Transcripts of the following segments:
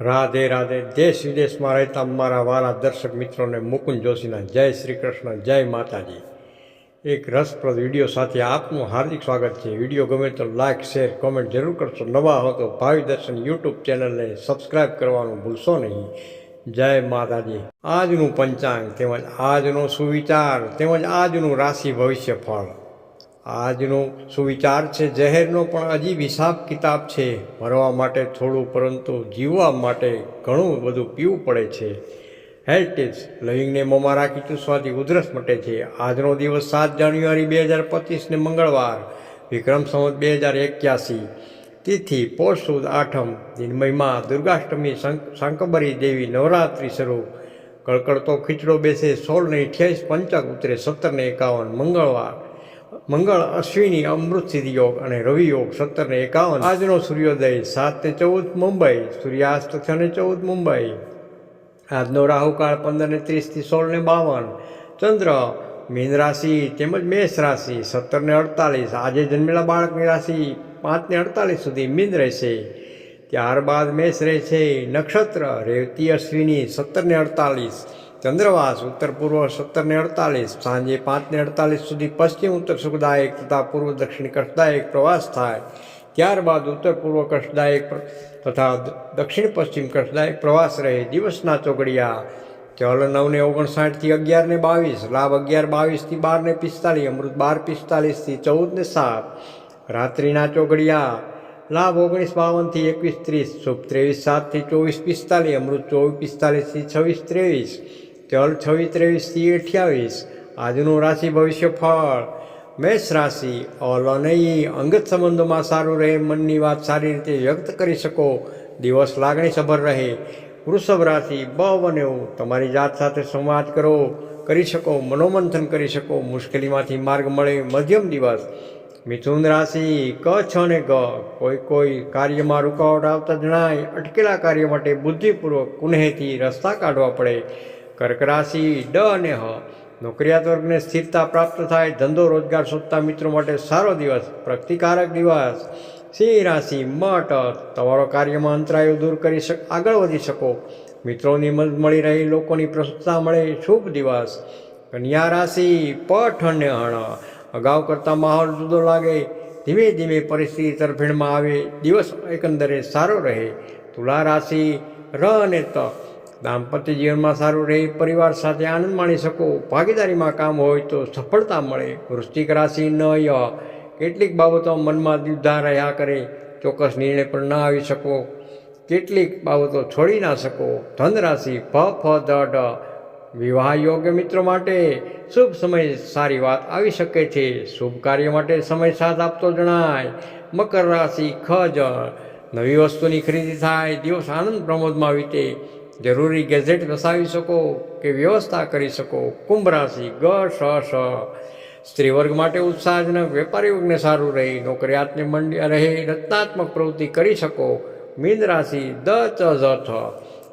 રાધે રાધે દેશ વિદેશમાં રહેતા મારા વાલા દર્શક મિત્રોને મુકુંદ જોશીના જય શ્રી કૃષ્ણ, જય માતાજી. એક રસપ્રદ વીડિયો સાથે આપનું હાર્દિક સ્વાગત છે. વીડિયો ગમે તો લાઇક શેર, કોમેન્ટ જરૂર કરશો. નવા હો તો ભાવિ દર્શન યુટ્યુબ ચેનલને સબસ્ક્રાઇબ કરવાનું ભૂલશો નહીં. જય માતાજી. આજનું પંચાંગ તેમજ આજનો સુવિચાર તેમજ આજનું રાશિ ભવિષ્ય ફળ આજનો સુવિચાર છે ઝહેરનો પણ હજી હિસાબ કિતાબ છે. મરવા માટે થોડું, પરંતુ જીવવા માટે ઘણું બધું પીવું પડે છે. હેરિટેજ લવિંગને મોંમાં રાખી ચૂસવાથી ઉધરસ મટે છે. આજનો દિવસ સાત જાન્યુઆરી બે હજાર પચીસને મંગળવાર, વિક્રમ સંવત બે હજાર એક્યાસી. તિથિ, પોષ સુદ, આઠમ દિનમયમાં દુર્ગાષ્ટમી શાંકંબરી દેવી, નવરાત્રિ શરૂ. કળકળતો ખીચડો બેસે સોળને અઠ્યાવીસ, પંચક ઉતરે સત્તરને એકાવન, મંગળવાર. મંગળ, અશ્વિની, અમૃત સિદ્ધિ યોગ અને રવિ યોગ સત્તરને એકાવન. આજનો સૂર્યોદય સાત ને ચૌદ મુંબઈ, સૂર્યાસ્ત છ ને ચૌદ મુંબઈ. આજનો રાહુકાળ પંદર ને ત્રીસથી સોળ ને બાવન. ચંદ્ર, મીન રાશિ તેમજ મેષ રાશિ સત્તર ને અડતાલીસ. આજે જન્મેલા બાળકની રાશિ પાંચ ને અડતાલીસ સુધી મીન રહેશે. ત્યારબાદ મેષ રહેશે નક્ષત્ર, રેવતી, અશ્વિની સત્તર ને અડતાલીસ. ચંદ્રવાસ, ઉત્તર પૂર્વ સત્તર ને અડતાલીસ, સાંજે પાંચ ને અડતાલીસ સુધી પશ્ચિમ ઉત્તર સુખદાયક તથા પૂર્વ દક્ષિણ કષ્ટદાયક પ્રવાસ થાય. ત્યારબાદ ઉત્તર પૂર્વ કષ્ટદાયક તથા દક્ષિણ પશ્ચિમ કષ્ટદાયક પ્રવાસ રહે. દિવસના ચોગડિયા ચલ નવ ને ઓગણસાઠથી અગિયાર ને બાવીસ, લાભ અગિયાર બાવીસથી બાર ને પિસ્તાલીસ, અમૃત બાર પિસ્તાલીસથી ચૌદ ને સાત, રાત્રિના ચોગડિયા, લાભ ઓગણીસ બાવનથી એકવીસ ત્રીસ, શુભ ત્રેવીસ સાતથી ચોવીસ પિસ્તાલીસ, અમૃત ચોવીસ પિસ્તાલીસથી છવ્વીસ ત્રેવીસ ચલ છવ્વીસ ત્રેવીસથી અઠ્યાવીસ આજનું રાશિ ભવિષ્ય ફળ મેષ રાશિ અલનયી અંગત સંબંધોમાં સારું રહે, મનની વાત સારી રીતે વ્યક્ત કરી શકો. દિવસ લાગણીસભર રહે. વૃષભ રાશિ બ બન્યો તમારી જાત સાથે સંવાદ કરો, કરી શકો, મનોમંથન કરી શકો, મુશ્કેલીમાંથી માર્ગ મળે, મધ્યમ દિવસ. મિથુન રાશિ, ક, છ ને ગ. કોઈ કોઈ કાર્યમાં રૂકાવટ આવતા જણાય, અટકેલા કાર્ય માટે બુદ્ધિપૂર્વક કુનેહથી રસ્તા કાઢવા પડે. કર્ક રાશિ ડ અને હ. નોકરિયાત વર્ગને સ્થિરતા પ્રાપ્ત થાય, ધંધો, રોજગાર શોધતા મિત્રો માટે સારો દિવસ, પ્રગતિકારક દિવસ. સિંહ રાશિ મઠ તમારો કાર્યમાં અંતરાયો દૂર કરી શક, આગળ વધી શકો. મિત્રોની મદદ મળી રહી, લોકોની પ્રશંસા મળે. શુભ દિવસ. કન્યા રાશિ, પઠ અને હણ અગાઉ કરતાં માહોલ જુદો લાગે. ધીમે ધીમે પરિસ્થિતિ તરફેણમાં આવે. દિવસ એકંદરે સારો રહે. તુલા રાશિ, ર અને ત. દાંપત્ય જીવનમાં સારું રહે, પરિવાર સાથે આનંદ માણી શકો, ભાગીદારીમાં કામ હોય તો સફળતા મળે, વૃશ્ચિક રાશિ ન ય. કેટલીક બાબતો મનમાં દ્વિધા રહ્યા કરે, ચોક્કસ નિર્ણય પર ન આવી શકો. કેટલીક બાબતો છોડી ના શકો, ધન રાશિ ફ ફ ઢ વિવાહ યોગ્ય મિત્રો માટે શુભ સમય સારી વાત આવી શકે છે. શુભ કાર્ય માટે સમય સાથ આપતો જણાય. મકર રાશિ ખ, જ. નવી વસ્તુની ખરીદી થાય, દિવસ આનંદ પ્રમોદમાં વીતે. જરૂરી ગેઝેટ વસાવી શકો કે વ્યવસ્થા કરી શકો? કુંભ રાશિ, ગ, સ સ. સ્ત્રી માટે ઉત્સાહજનક વેપારી વર્ગને સારું રહે નોકરિયાતને મંડી રહે, રચનાત્મક પ્રવૃત્તિ કરી શકો. મીન રાશિ, દ, ચ, ઝ, થ.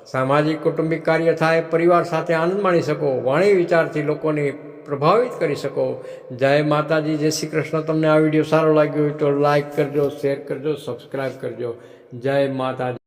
સામાજિક, કૌટુંબિક કાર્ય થાય, પરિવાર સાથે આનંદ માણી શકો. વાણી વિચારથી લોકોને પ્રભાવિત કરી શકો. જય માતાજી, જય શ્રી કૃષ્ણ. તમને આ વીડિયો સારો લાગ્યો હોય તો લાઈક કરજો શેર કરજો સબસ્ક્રાઈબ કરજો. જય માતાજી.